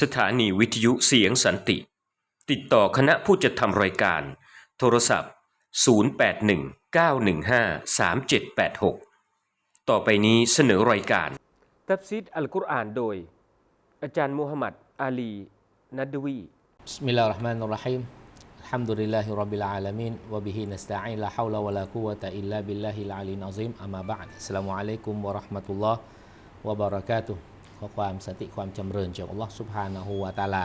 สถานีวิทยุเสียงสันติ ติดต่อคณะผู้จัดทำรายการ โทรศัพท์ 0819153786 ต่อไปนี้เสนอรายการตับซิดอัลกุรอานโดย อาจารย์มูฮัมหมัดอาลี นัดวีบิสมิลลาห์ราะห์มานุรเราะฮีม الحمد لله رب العالمين وبه نستعين لا حول ولا قوة إلا بالله العلي العظيم أما بعد السلام عليكم ورحمة الله وبركاته ขอความสติความจำเริญจากอัลลอฮฺสุบฮาณหูวตาลา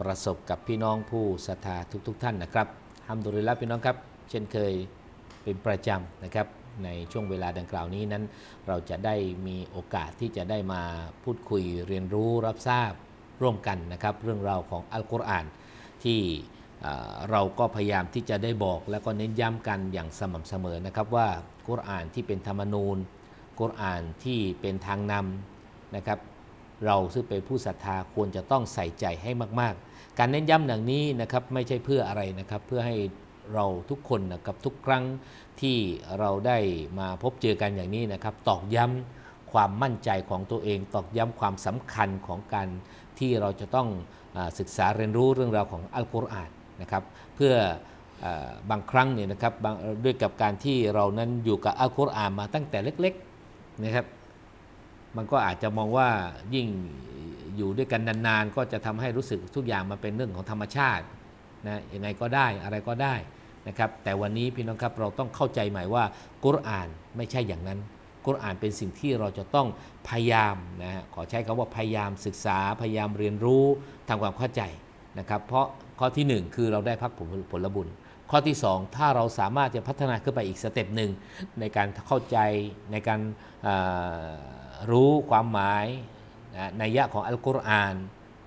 ประสบกับพี่น้องผู้ศรัทธาทุกๆทท่านนะครับฮัมดุลิลลาพี่น้องครับ เช่นเคยเป็นประจำนะครับ ในช่วงเวลาดังกล่าวนี้นั้น เราจะได้มีโอกาสที่จะได้มาพูดคุยเรียนรู้รับทราบร่วมกันนะครับ เรื่องราวของอัลกุรอานที่เราก็พยายามที่จะได้บอก และก็เน้นย้ำกันอย่างสม่ำเสมอนะครับว่ากุรอานที่เป็นธรรมนูญกุรอานที่เป็นทางนำ นะครับ เราซึ่งเป็นผู้ศรัทธาควรจะต้องใส่ใจให้มาก ๆ การเน้นย้ำอย่างนี้นะครับไม่ใช่เพื่ออะไรนะครับ เพื่อให้เราทุกคนนะครับทุกครั้งที่เราได้มาพบเจอกันอย่างนี้นะครับ ตอกย้ำความมั่นใจของตัวเอง ตอกย้ำความสำคัญของการที่เราจะต้องอศึกษาเรียนรู้เรื่องราวของอัลกุรอานนะครับ เพื่อบางครั้งเนี่ยนะครับด้วยกับการที่เรานั้นอยู่กับอัลกุรอานมาตั้งแต่เล็กๆนะครับ มันก็อาจจะมองว่ายิ่งอยู่ด้วยกันนานๆ ก็จะทำให้รู้สึกทุกอย่างมาเป็นเรื่องของธรรมชาตินะยังไงก็ได้อะไรก็ได้นะครับแต่วันนี้พี่น้องครับเราต้องเข้าใจใหม่ว่ากุรอานไม่ใช่อย่างนั้น กุรอานเป็นสิ่งที่เราจะต้องพยายามนะฮะขอใช้คำว่าพยายามศึกษาพยายามเรียนรู้ทำความเข้าใจนะครับเพราะข้อทีหนึ่1 คือเราได้พักผลผลบุญ ข้อที่ 2 ถ้าเราสามารถจะพัฒนาขึ้นไปอีกสเต็ปหนึ่งในการเข้าใจในการ รู้ความหมายนะนัยยะของอัลกุรอาน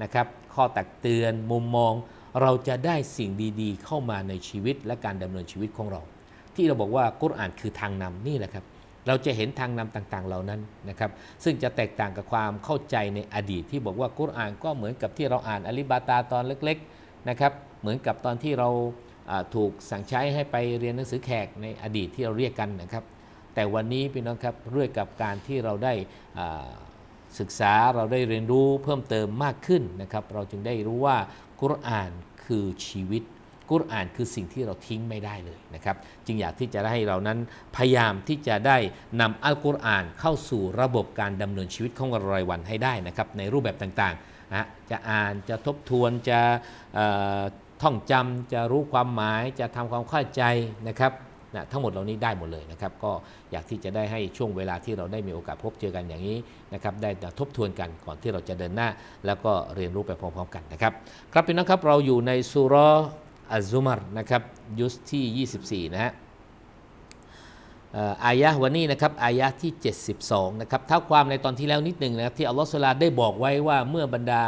นะครับข้อตักเตือนมุมมอง เราจะได้สิ่งดีๆ เข้ามาในชีวิตและการดำเนินชีวิตของเรา ที่เราบอกว่ากุรอานคือทางนำนี่แหละครับเราจะเห็นทางนำต่างๆ เหล่านั้นนะครับ ซึ่งจะแตกต่างกับความเข้าใจในอดีต ที่บอกว่ากุรอานก็เหมือนกับที่เราอ่านอลิบาตาตอนเล็กๆนะครับเหมือนกับตอนที่เราถูกสั่งใช้ให้ไปเรียนหนังสือแขกในอดีตที่เราเรียกกันนะครับ แต่วันนี้พี่น้องครับด้วยกับการที่เราได้ศึกษาเราได้เรียนรู้เพิ่มเติมมากขึ้นนะครับ เราจึงได้รู้ว่ากุรอานคือชีวิต กุรอานคือสิ่งที่เราทิ้งไม่ได้เลยนะครับ จึงอยากที่จะให้เรานั้นพยายามที่จะได้นำอัลกุรอานเข้าสู่ระบบการดำเนินชีวิตของรายวันให้ได้นะครับ ในรูปแบบต่างๆนะจะอ่านจะทบทวนจะท่องจำจะรู้ความหมายจะทำความเข้าใจนะครับ นะทั้งหมดเหล่านี้ได้หมดเลยนะครับก็อยากที่จะได้ให้ช่วงเวลาที่เราได้มีโอกาสพบเจอกันอย่างนี้นะครับได้ทบทวนกันก่อนที่เราจะเดินหน้า แล้วก็เรียนรู้ไปพร้อมๆกันนะครับครับพี่น้องครับเราอยู่ในสุราะห์อัซุมารนะครับยุสที่ 24 นะฮะอ่ออายะวันนี้นะครับอายะที่ 72 นะครับเท่าความในตอนที่แล้วนิดหนึ่งนะครับที่อัลลอฮฺสุลาได้บอกไว้ว่าเมื่อบรรดา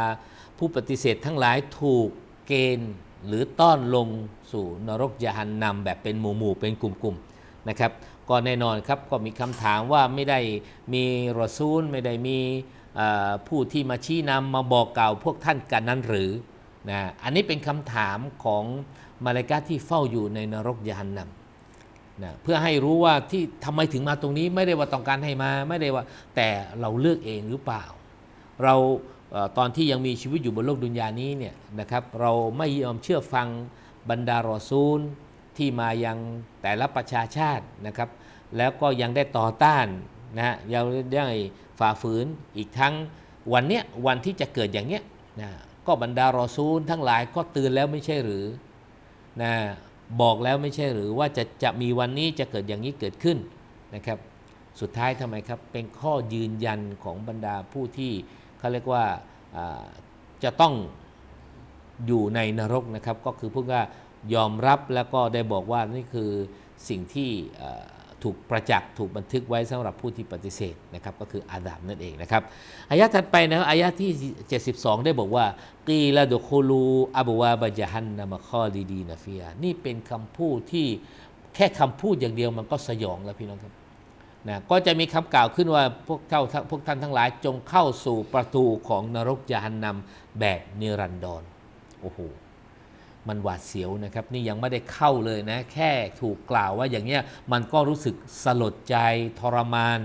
ผู้ปฏิเสธทั้งหลายถูกเกณฑ์ หรือต้อนลงสู่นรกยะหันนำแบบเป็นหมู่ๆเป็นกลุ่มๆนะครับก็แน่นอนครับก็มีคำถามว่าไม่ได้มีรอซูล ไม่ได้มีผู้ที่มาชี้นำมาบอกกล่าวพวกท่านกันนั้นหรือนะอันนี้เป็นคำถามของมาลิกะฮ์ที่เฝ้าอยู่ในนรกยะหันนำนะเพื่อให้รู้ว่าที่ทำไมถึงมาตรงนี้ไม่ได้ว่าต้องการให้มาไม่ได้ว่าแต่เราเลือกเองหรือเปล่า เรา ตอนที่ยังมีชีวิตอยู่บนโลกดุนยานี้เนี่ยนะครับเราไม่ยอมเชื่อฟังบรรดารอซูลที่มายังแต่ละประชาชาตินะครับ แล้วก็ยังได้ต่อต้านนะฮะยังได้ฝ่าฝืนอีกทั้งวันเนี้ยวันที่จะเกิดอย่างเนี้ยนะก็บรรดารอซูลทั้งหลายก็เตือนแล้วไม่ใช่หรือนะบอกแล้วไม่ใช่หรือว่าจะจะมีวันนี้จะเกิดอย่างนี้เกิดขึ้นนะครับ สุดท้ายทำไมครับเป็นข้อยืนยันของบรรดาผู้ที่ เขาเรียกว่าจะต้องอยู่ในนรกนะครับ ก็คือพวกว่ายอมรับแล้วก็ได้บอกว่านี่คือสิ่งที่ถูกประจักษ์ถูกบันทึกไว้สำหรับผู้ที่ปฏิเสธนะครับก็คืออาดัมนั่นเองนะครับอายะถัดไปนะครับอายะที่ 72 ได้บอกว่ากีละดุคูลูอับวาบะจฮันนะมะคอลีดีนะฟิยนี่เป็นคำพูดที่แค่คำพูดอย่างเดียวมันก็สยองแล้วพี่น้องครับ นะก็จะมีคำกล่าวขึ้นว่าพวกเจ้าพวกท่านทั้งหลายจงเข้าสู่ประตูของนรกยานนำแบบนิรันดรโอ้โหมันหวาดเสียวนะครับ นี่ยังไม่ได้เข้าเลยนะ แค่ถูกกล่าวว่าอย่างเงี้ยมันก็รู้สึกสลดใจทรมาน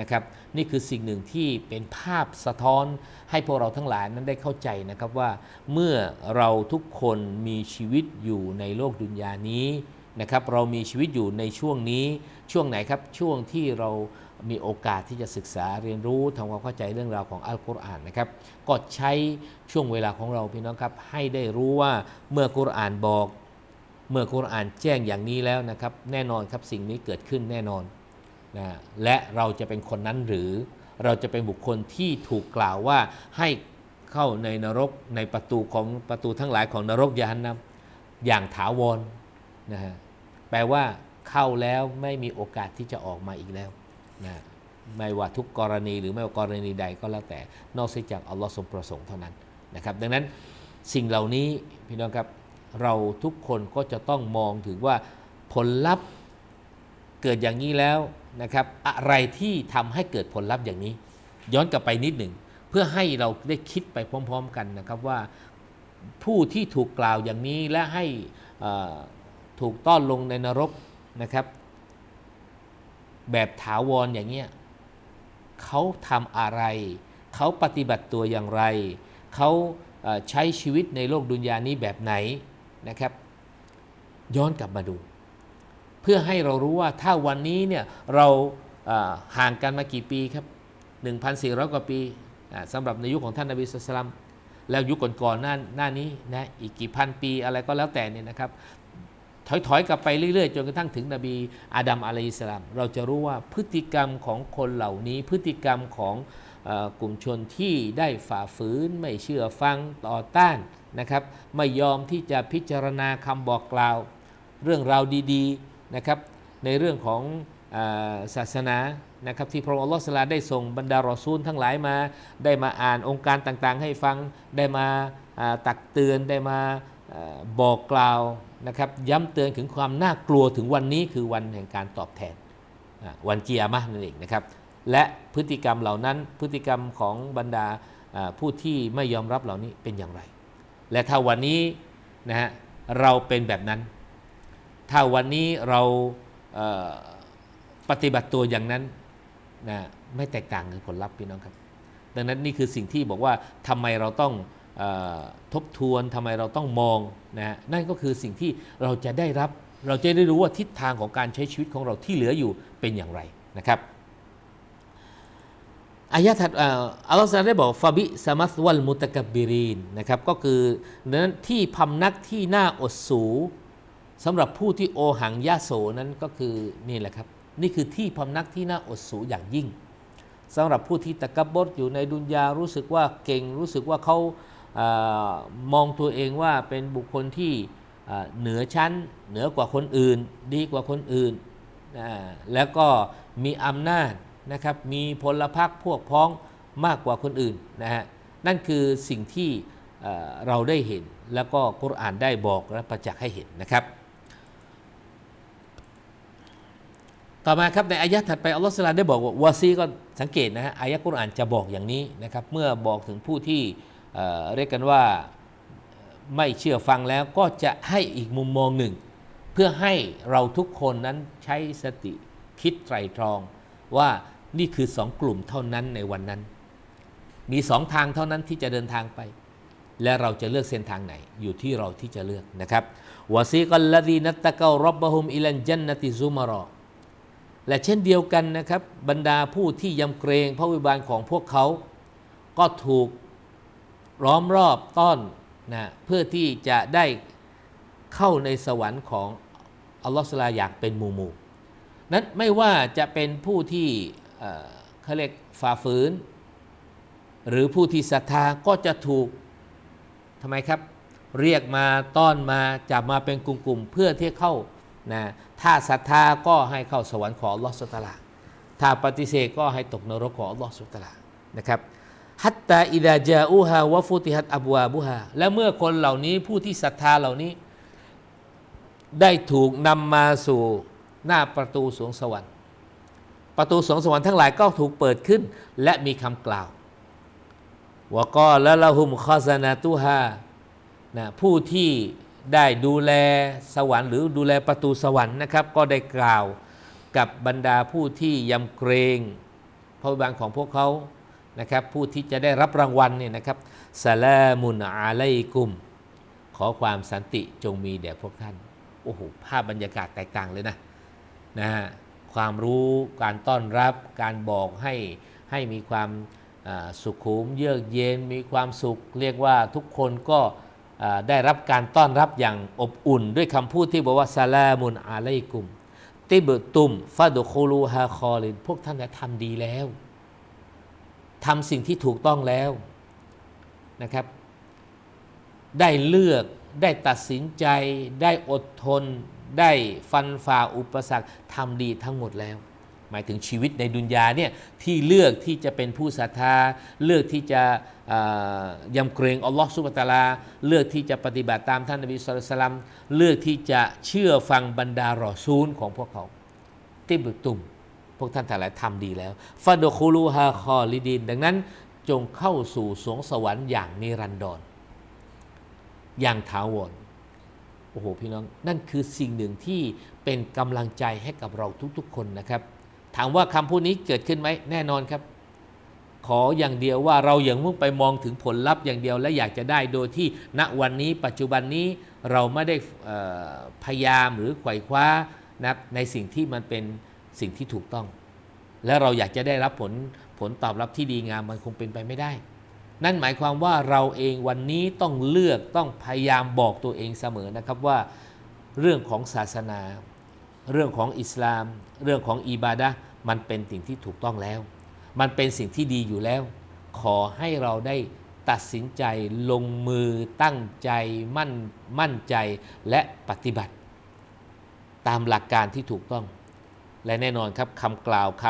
นะครับ นี่คือสิ่งหนึ่งที่เป็นภาพสะท้อนให้พวกเราทั้งหลายนั้นได้เข้าใจนะครับว่าเมื่อเราทุกคนมีชีวิตอยู่ในโลกดุนยานี้ นะครับเรามีชีวิตอยู่ในช่วงนี้ช่วงไหนครับช่วงที่เรามีโอกาสที่จะศึกษาเรียนรู้ทำความเข้าใจเรื่องราวของอัลกุรอานนะครับก็ใช้ช่วงเวลาของเราพี่น้องครับให้ได้รู้ว่าเมื่อกุรอานบอก เมื่อกุรอานแจ้งอย่างนี้แล้วนะครับแน่นอนครับสิ่งนี้เกิดขึ้นแน่นอนนะและเราจะเป็นคนนั้นหรือเราจะเป็นบุคคลที่ถูกกล่าวว่าให้เข้าในนรกในประตูของประตูทั้งหลายของนรกยานนะอย่างถาวร นะฮะแปลว่าเข้าแล้วไม่มีโอกาสที่จะออกมาอีกแล้วนะไม่ว่าทุกกรณีหรือไม่ว่ากรณีใดก็แล้วแต่ นอกจากอัลลอฮ์ทรงประสงค์เท่านั้นนะครับ ดังนั้นสิ่งเหล่านี้พี่น้องครับเราทุกคนก็จะต้องมองถึงว่าผลลัพธ์เกิดอย่างนี้แล้วนะครับ อะไรที่ทำให้เกิดผลลัพธ์อย่างนี้ ย้อนกลับไปนิดหนึ่ง เพื่อให้เราได้คิดไปพร้อม ๆ กันนะครับว่าผู้ที่ถูกกล่าวอย่างนี้และให้อ่อ ถูกต้อนลงในนรกนะครับ แบบถาวรอย่างเงี้ยเขาทำอะไร เขาปฏิบัติตัวอย่างไร เขาใช้ชีวิตในโลกดุนยานี้แบบไหนนะครับ ย้อนกลับมาดู เพื่อให้เรารู้ว่าถ้าวันนี้เนี่ยเราห่างกันมากี่ปีครับ 1,400 กว่าปีอ่าสำหรับในยุคของท่านนบีสุลต่านแล้วยุคก่อนๆหน้าหน้านี้นะอีกกี่พันปีอะไรก็แล้วแต่เนี่ยนะครับ ถอยๆกลับไปเรื่อยๆ จนกระทั่งถึงนบีอาดัมอะลัยฮิสลาม เราจะรู้ว่าพฤติกรรมของคนเหล่านี้ พฤติกรรมของกลุ่มชนที่ได้ฝ่าฝืน ไม่เชื่อฟังต่อต้านนะครับ ไม่ยอมที่จะพิจารณาคำบอกกล่าว เรื่องราวดีๆนะครับในเรื่องของศาสนานะครับที่พระองค์อัลลอฮฺสลาได้ส่งบรรดารอซูลทั้งหลายมา ได้มาอ่านองค์การต่างๆ ให้ฟังได้มาตักเตือนได้มา บอกกล่าวนะครับย้ำเตือนถึงความน่ากลัวถึงวันนี้คือวันแห่งการตอบแทนวันเกิยามะนั่นเองนะครับและพฤติกรรมเหล่านั้นพฤติกรรมของบรรดาผู้ที่ไม่ยอมรับเหล่านี้เป็นอย่างไร และถ้าวันนี้นะฮะเราเป็นแบบนั้น ถ้าวันนี้เราปฏิบัติตัวอย่างนั้นนะไม่แตกต่างกับผลลัพธ์พี่น้องครับ ดังนั้นนี่คือสิ่งที่บอกว่าทำไมเราต้อง ทบทวนทำไมเราต้องมองนะฮะนั่นก็คือสิ่งที่เราจะได้รับ เราจะได้รู้ว่าทิศทางของการใช้ชีวิตของเราที่เหลืออยู่เป็นอย่างไรนะครับอายะถัดอัลลอฮฺได้บอกฟาบิสมัสวัลมุตะกับบิรีนนะครับก็คือนั้นที่พำนักที่น่าอดสูสำหรับผู้ที่โอหังยะโสนั้นก็คือนี่แหละครับ นี่คือที่พำนักที่น่าอดสูอย่างยิ่งสำหรับผู้ที่ตะกบบดอยู่ในดุนยารู้สึกว่าเก่งรู้สึกว่าเขา มองตัวเองว่าเป็นบุคคลที่เหนือชั้น เหนือกว่าคนอื่น ดีกว่าคนอื่น แล้วก็มีอำนาจนะครับ มีพลพรรคพวกพ้องมากกว่าคนอื่นนะฮะ นั่นคือสิ่งที่เราได้เห็น แล้วก็กุรอานได้บอกและประจักษ์ให้เห็นนะครับ ต่อมาครับในอายะห์ถัดไปอัลลอฮฺสุลาได้บอกว่าวาซีก็สังเกตนะฮะอายะห์กุรอานจะบอกอย่างนี้นะครับ เมื่อบอกถึงผู้ที่ เรียกกันว่าไม่เชื่อฟังแล้วก็จะให้อีกมุมมองหนึ่ง เพื่อให้เราทุกคนนั้นใช้สติคิดไตรตรอง ว่านี่คือสองกลุ่มเท่านั้นในวันนั้น มีสองทางเท่านั้นที่จะเดินทางไป และเราจะเลือกเส้นทางไหนอยู่ที่เราที่จะเลือกนะครับวาซีกัลลดีนัตตะเการับบะฮุมอิลันจันนติซุมารอและเช่นเดียวกันนะครับบรรดาผู้ที่ยำเกรงพระวิบาลของพวกเขา ก็ถูก ล้อมรอบต้อนนะเพื่อที่จะได้เข้าในสวรรค์ของอัลลอฮฺสลาอย่างเป็นหมู่หมู่นั้นไม่ว่าจะเป็นผู้ที่เขาเรียกฝ่าฝืน หรือผู้ที่ศรัทธาก็จะถูกทำไมครับ เรียกมาต้อนมาจับมาเป็นกลุ่มๆเพื่อที่เข้านะถ้าศรัทธาก็ให้เข้าสวรรค์ของอัลลอฮฺสุตลาถ้าปฏิเสธก็ให้ตกนรกของอัลลอฮฺสุตลานะครับ ฮัตตาอิดาจาอูฮาวะฟุติฮัตอับวาบุฮาและเมื่อคนเหล่านี้ผู้ที่ศรัทธาเหล่านี้ ได้ถูกนำมาสู่หน้าประตูสวงสวรรค์ ประตูสวงสวรรค์ทั้งหลายก็ถูกเปิดขึ้น และมีคำกล่าววกอละละหุมคอซานาตุฮานะผู้ที่ได้ดูแลสวรรค์ หรือดูแลประตูสวรรค์นะครับ ก็ได้กล่าวกับบรรดาผู้ที่ยำเกรงพระวิบาลของพวกเขา นะครับผู้ที่จะได้รับรางวัลเนี่ยนะครับสลามุนอาลัยกุม ขอความสันติจงมีแด่พวกท่าน โอ้โหภาพบรรยากาศแตกต่างเลยนะนะฮะความรู้การต้อนรับการบอกให้ให้มีความสุขุมเยือกเย็นมีความสุข เรียกว่าทุกคนก็ได้รับการต้อนรับอย่างอบอุ่น ด้วยคำพูดที่บอกว่าซาลามุนอาลัยกุมติบตุมฟาดุคูลูฮาคอลินพวกท่านทำดีแล้ว ทำสิ่งที่ถูกต้องแล้วนะครับ ได้เลือกได้ตัดสินใจ ได้อดทน ได้ฟันฝ่าอุปสรรคทำดีทั้งหมดแล้ว หมายถึงชีวิตในดุนยาเนี่ยที่เลือกที่จะเป็นผู้ศรัทธา เลือกที่จะยำเกรงอัลลอฮ์สุบะตาลา เลือกที่จะปฏิบัติตามท่านนบีสุลต่านเลือกที่จะเชื่อฟังบรรดารอซูลของพวกเขาติบุตุม พวกท่านทั้งหลายทำดีแล้วฟาโดคูลูฮาคอลิดิน ดังนั้นจงเข้าสู่สวงสวรรค์อย่างนิรันดร อย่างถาวรโอ้โหพี่น้อง นั่นคือสิ่งหนึ่งที่เป็นกำลังใจให้กับเราทุกๆคนนะครับ ถามว่าคำพูดนี้เกิดขึ้นไหมแน่นอนครับ ขออย่างเดียวว่าเราอย่างมุ่งไปมองถึงผลลัพธ์อย่างเดียวและอยากจะได้โดยที่ณวันนี้ปัจจุบันนี้เราไม่ได้พยายามหรือไขว่คว้านะในสิ่งที่มันเป็น สิ่งที่ถูกต้อง และเราอยากจะได้รับผลผลตอบรับที่ดีงามมันคงเป็นไปไม่ได้ นั่นหมายความว่าเราเองวันนี้ต้องเลือกต้องพยายามบอกตัวเองเสมอนะครับว่าเรื่องของศาสนา เรื่องของอิสลาม เรื่องของอิบาดะมันเป็นสิ่งที่ถูกต้องแล้ว มันเป็นสิ่งที่ดีอยู่แล้ว ขอให้เราได้ตัดสินใจลงมือตั้งใจมั่นมั่นใจและปฏิบัติ ตามหลักการที่ถูกต้อง และแน่นอนครับคำกล่าวค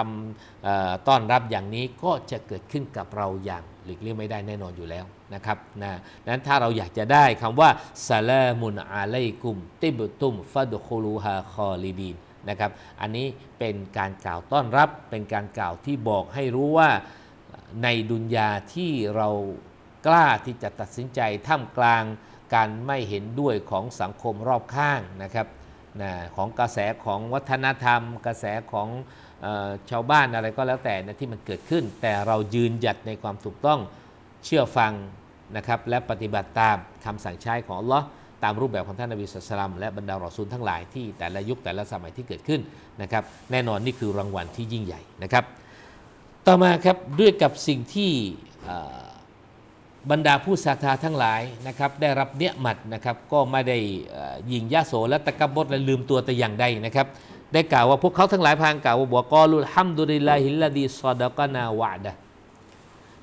ำต้อนรับอย่างนี้ก็จะเกิดขึ้นกับเราอย่างหลีกเลี่ยงไม่ได้แน่นอนอยู่แล้วนะครับนะนั้นถ้าเราอยากจะได้คำว่าซาลามุนอาลัยกุม ติบตุมฟาดุคูลูฮาคอลิดีนนะครับอันนี้เป็นการกล่าวต้อนรับเป็นการกล่าวที่บอกให้รู้ว่าในดุนยาที่เรากล้าที่จะตัดสินใจท่ามกลางการไม่เห็นด้วยของสังคมรอบข้างนะครับ นะของกระแสของวัฒนธรรม กระแสของออชาวบ้านอะไรก็แล้วแต่นะที่มันเกิดขึ้น แต่เรายืนหยัดในความถูกต้องเชื่อฟังนะครับและปฏิบัติตามคำสั่งใช้ของอัลลอฮ์ตามรูปแบบของท่านนบีสุลานและบรรดารอซูลทั้งหลายที่แต่ละยุคแต่ละสมัยที่เกิดขึ้นนะครับแน่นอนนี่คือรางวัลที่ยิ่งใหญ่นะครับ ต่อมาครับด้วยกับสิ่งที่ บรรดาผู้ศรัทธาทั้งหลายนะครับได้รับเนียมัดนะครับก็ไม่ได้ยิงยาโสและตะกบดและลืมตัวแต่อย่างใดนะครับได้กล่าวว่าพวกเขาทั้งหลายพางกล่าวว่าบอกกอลุลฮัมดุลิลลาฮิลลาดีซอดกานาวะดะ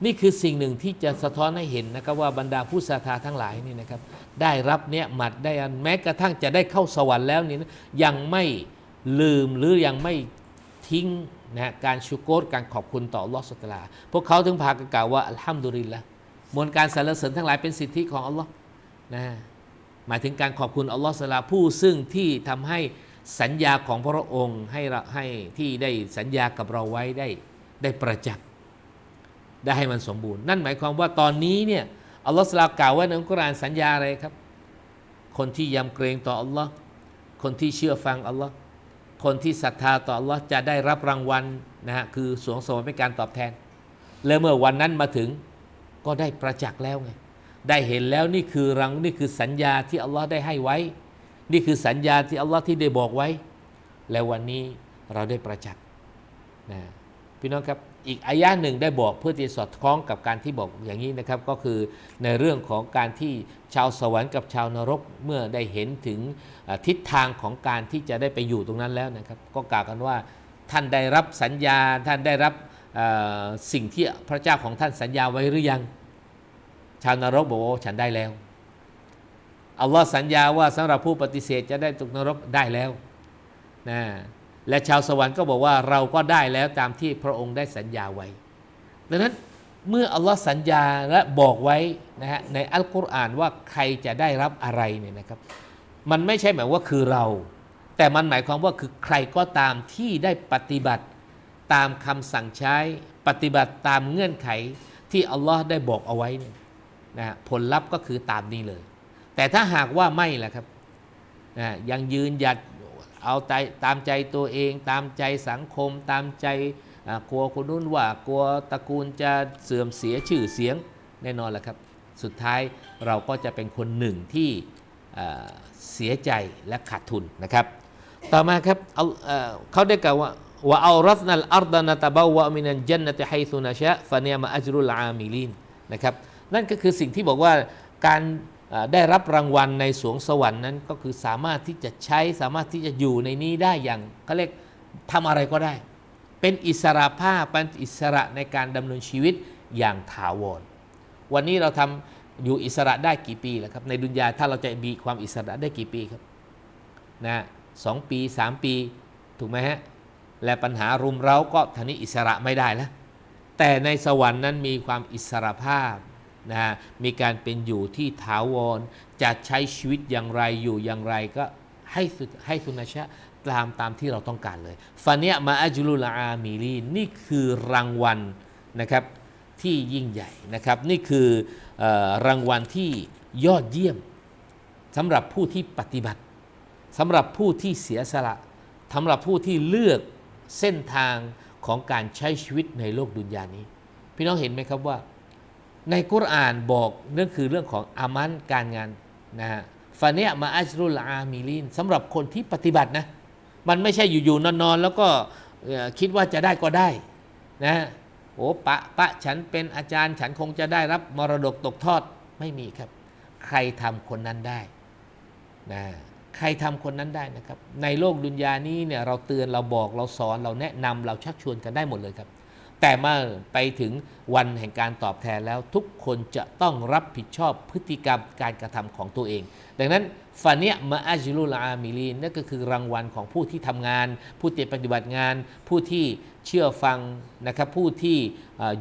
นี่คือสิ่งหนึ่งที่จะสะท้อนให้เห็นนะครับว่าบรรดาผู้ศรัทธาทั้งหลายนี่นะครับได้รับเนียมัดได้อันแม้กระทั่งจะได้เข้าสวรรค์แล้วนี่นะยังไม่ลืมหรือยังไม่ทิ้งนะการชูโกรการขอบคุณต่อลอสตลา พวกเขาถึงพากันกล่าวว่าอัลฮัมดุลิลละ มวลการสรรเสริญทั้งหลายเป็นสิทธิของอัลลอฮ์นะหมายถึงการขอบคุณอัลลอฮฺสุตลาผู้ซึ่งที่ทำให้สัญญาของพระองค์ให้เราให้ที่ได้สัญญากับเราไว้ได้ได้ประจักษ์ได้ให้มันสมบูรณ์ นั่นหมายความว่าตอนนี้เนี่ยอัลลอฮฺสุตลากล่าวไว้ในอัลกุรอานสัญญาอะไรครับ คนที่ยำเกรงต่ออัลลอฮ์คนที่เชื่อฟังอัลลอฮ์คนที่ศรัทธาต่อ Allah จะได้รับรางวัลนะฮะคือสวงสวรรค์เป็นการตอบแทน และเมื่อวันนั้นมาถึง ก็ได้ประจักษ์แล้วไงได้เห็นแล้วนี่คือรังนี่คือสัญญาที่อัลลอฮ์ได้ให้ไว้ นี่คือสัญญาที่อัลลอฮ์ที่ได้บอกไว้ แล้ววันนี้เราได้ประจักษ์นะพี่น้องครับอีกอายะหนึ่งได้บอกเพื่อที่สอดคล้องกับการที่บอกอย่างนี้นะครับ ก็คือในเรื่องของการที่ชาวสวรรค์กับชาวนรกเมื่อได้เห็นถึงทิศทางของการที่จะได้ไปอยู่ตรงนั้นแล้วนะครับ ก็กล่าวกันว่าท่านได้รับสัญญาท่านได้รับ สิ่งที่พระเจ้าของท่านสัญญาไว้หรือยัง ชาวนรกบอกว่าฉันได้แล้วอัลลอฮ์สัญญาว่าสำหรับผู้ปฏิเสธจะได้ตกนรกได้แล้วนะและชาวสวรรค์ก็บอกว่าเราก็ได้แล้วตามที่พระองค์ได้สัญญาไว้ ดังนั้นเมื่ออัลลอฮ์สัญญาและบอกไว้นะฮะในอัลกุรอานว่าใครจะได้รับอะไรเนี่ยนะครับ มันไม่ใช่หมายว่าคือเรา แต่มันหมายความว่าคือใครก็ตามที่ได้ปฏิบัติ ตามคำสั่งใช้ปฏิบัติตามเงื่อนไขที่อัลลอฮ์ได้บอกเอาไว้เนี่ยนะฮะผลลัพธ์ก็คือตามนี้เลย แต่ถ้าหากว่าไม่ล่ะครับนะยังยืนหยัดเอาใจตามใจตัวเอง ตามใจสังคม ตามใจกลัวคนนู้นว่ากลัวตระกูลจะเสื่อมเสียชื่อเสียงแน่นอนแหละครับ สุดท้ายเราก็จะเป็นคนหนึ่งที่เสียใจและขาดทุนนะครับ ต่อมาครับเอาเออเขาได้กล่าวว่า ว่าเอารัสนัลอัรดานตะบาวะมินันจันนติไฮซุนาชะฟาเนียมาอัจรุลอามิลินนะครับนั่นก็คือสิ่งที่บอกว่าการได้รับรางวัลในสวงสวรรค์นั้นก็คือสามารถที่จะใช้สามารถที่จะอยู่ในนี้ได้อย่างเขาเรียกทำอะไรก็ได้ เป็นอิสระภาพเป็นอิสระในการดำเนินชีวิตอย่างถาวร วันนี้เราทำอยู่อิสระได้กี่ปีแล้วครับในดุนยาถ้าเราจะมีความอิสระได้กี่ปีครับนะสองปีสามปีถูกไหมฮะ และปัญหารุมเร้าก็ทนี้อิสระไม่ได้แล้วแต่ในสวรรค์นั้นมีความอิสระภาพนะฮะมีการเป็นอยู่ที่ถาวรจะใช้ชีวิตอย่างไรอยู่อย่างไรก็ให้ให้สุนชะตามตามที่เราต้องการเลยฟาเนียมาอัจลุลอามีลีนนี่คือรางวัลนะครับที่ยิ่งใหญ่นะครับนี่คืออรางวัลที่ยอดเยี่ยมสำหรับผู้ที่ปฏิบัติสำหรับผู้ที่เสียสละสำหรับผู้ที่เลือก เส้นทางของการใช้ชีวิตในโลกดุนยานี้ พี่น้องเห็นไหมครับว่า ในกุรอานบอกนั่นคือเรื่องของอามันการงานนะฮะฟาเนียมาอัจรุลอามิลินสำหรับคนที่ปฏิบัตินะมันไม่ใช่อยู่ๆนอนๆ แล้วก็คิดว่าจะได้ก็ได้นะโอ้ปะปะฉันเป็นอาจารย์ฉันคงจะได้รับมรดกตกทอดไม่มีครับ ใครทำคนนั้นได้นะ ใครทำคนนั้นได้นะครับ ในโลกดุนยานี้เนี่ยเราเตือนเราบอกเราสอนเราแนะนำเราชักชวนกันได้หมดเลยครับ แต่เมื่อไปถึงวันแห่งการตอบแทนแล้วทุกคนจะต้องรับผิดชอบพฤติกรรมการกระทำของตัวเอง ดังนั้นฟาเนียมาอาจิลุลอามิลีนนั่นก็คือรางวัลของผู้ที่ทำงาน ผู้ที่ปฏิบัติงาน ผู้ที่เชื่อฟังนะครับผู้ที่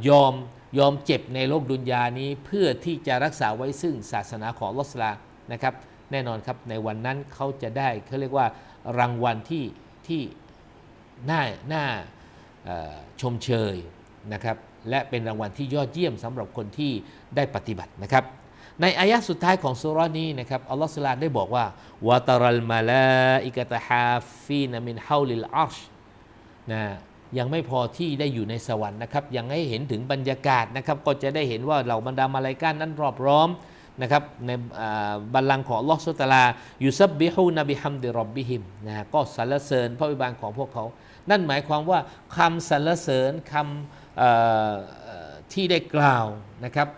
ยอมยอมเจ็บในโลกดุนยานี้เพื่อที่จะรักษาไว้ซึ่งศาสนาของอัลอสลานะครับ แน่นอนครับในวันนั้นเขาจะได้เขาเรียกว่ารางวัลที่ที่น่าน่าชมเชยนะครับและเป็นรางวัลที่ยอดเยี่ยมสำหรับคนที่ได้ปฏิบัตินะครับในอายะห์สุดท้ายของสุรานี้นะครับอัลลอฮฺสุลาได้บอกว่าวะตารัลมาลาอิกะตฮาฟีนมินฮาวลิลอัชนะยังไม่พอที่ได้อยู่ในสวรรค์นะครับยังให้เห็นถึงบรรยากาศนะครับก็จะได้เห็นว่าเหล่าบรรดามาลายกานั้นรอบร้อม นะครับในอ่าบัลลังก์ของลอสุตาลายูซับบิฮูนบิฮัมดิรอบบิฮิมนะก็สรรเสริญพระวิบาลของพวกเขา นั่นหมายความว่าคำสรรเสริญคำที่ได้กล่าวนะครับ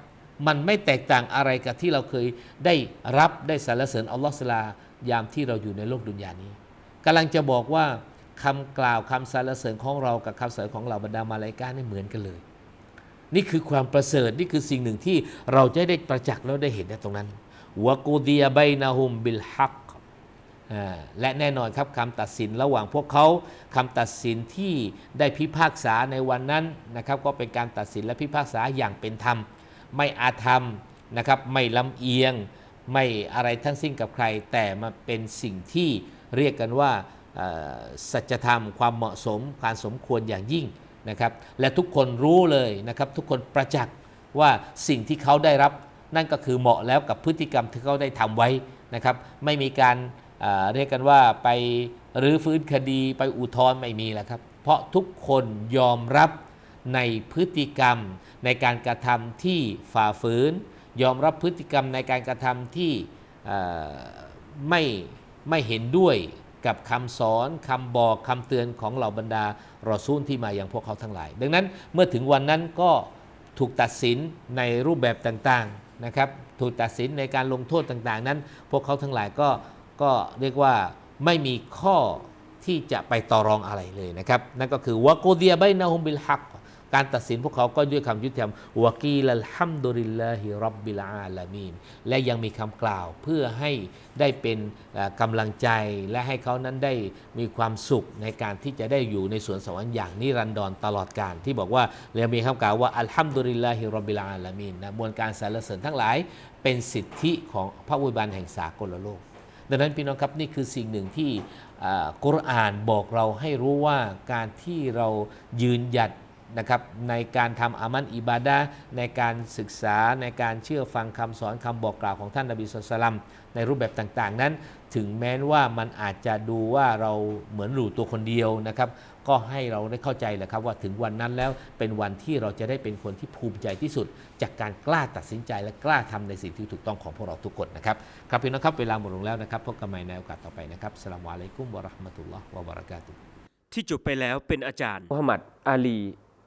มันไม่แตกต่างอะไรกับที่เราเคยได้รับได้สรรเสริญอัลลอฮฺสลายามที่เราอยู่ในโลกดุนยานี้กำลังจะบอกว่าคำกล่าวคำสรรเสริญของเรากับคำสรรเสริญของเราบรรดามาลายกานี่เหมือนกันเลย นี่คือความประเสริฐนี่คือสิ่งหนึ่งที่เราจะได้ประจักษ์แล้วได้เห็นในตรงนั้นวกูดียไบนาฮุมบิลฮักและแน่นอนครับคำตัดสินระหว่างพวกเขาคำตัดสินที่ได้พิพากษาในวันนั้นนะครับก็เป็นการตัดสินและพิพากษาอย่างเป็นธรรม ไม่อาธรรมนะครับไม่ลำเอียง ไม่อะไรทั้งสิ้นกับใคร แต่มาเป็นสิ่งที่เรียกกันว่าสัจธรรม ความเหมาะสมการสมควรอย่างยิ่ง นะครับและทุกคนรู้เลยนะครับทุกคนประจักษ์ว่าสิ่งที่เขาได้รับนั่นก็คือเหมาะแล้วกับพฤติกรรมที่เขาได้ทำไว้นะครับไม่มีการเอ่อเรียกกันว่าไปรื้อฟื้นคดีไปอุทธรณ์ไม่มีแล้วครับ เพราะทุกคนยอมรับในพฤติกรรมในการกระทำที่ฝ่าฝืน ยอมรับพฤติกรรมในการกระทำที่ไม่ไม่เห็นด้วย กับคำสอนคำบอกคำเตือนของเหล่าบรรดารอซูลที่มาอย่างพวกเขาทั้งหลาย ดังนั้นเมื่อถึงวันนั้นก็ถูกตัดสินในรูปแบบต่างๆนะครับถูกตัดสินในการลงโทษต่างๆ นั้น พวกเขาทั้งหลายก็ก็เรียกว่าไม่มีข้อที่จะไปต่อรองอะไรเลยนะครับ นั่นก็คือวะกูเดียไบนะฮุมบิลฮัก การตัดสินพวกเขาก็ด้วยคำยุติธรรมวกีลัลฮัมดุลิลลาฮิรับบิลอาลามีนและยังมีคำกล่าวเพื่อให้ได้เป็นกำลังใจและให้เขานั้นได้มีความสุขในการที่จะได้อยู่ในสวนสวรรค์อย่างนิรันดรตลอดกาลที่บอกว่าเรามีคำกล่าวว่าอัลฮัมดุลิลลาฮิรับบิลอาลามีนนะมวลการสรรเสริญทั้งหลาย เป็นสิทธิของพระวิบาลแห่งสากลโลกดังนั้นพี่น้องครับนี่คือสิ่งหนึ่งที่อ่ากุรอานบอกเราให้รู้ว่าการที่เรายืนหยัด นะครับในการทำอามันอิบาดะห์ในการศึกษาในการเชื่อฟังคำสอนคำบอกกล่าวของท่านนบีสุลต่านในรูปแบบต่างๆ นั้น ถึงแม้ว่ามันอาจจะดูว่าเราเหมือนหลู่ตัวคนเดียวนะครับ ก็ให้เราได้เข้าใจแหละครับว่าถึงวันนั้นแล้วเป็นวันที่เราจะได้เป็นคนที่ภูมิใจที่สุด จากการกล้าตัดสินใจและกล้าทำในสิ่งที่ถูกต้องของพวกเราทุกคนนะครับครับพี่น้องครับเวลาหมดลงแล้วนะครับพบกันใหม่ในโอกาสต่อไปนะครับสลามอะลัยกุมวะเราะห์มะตุลลอฮ์วะบะเราะกาตุฮ์ที่จบไปแล้วเป็นอาจารย์มุฮัมมัดอาลี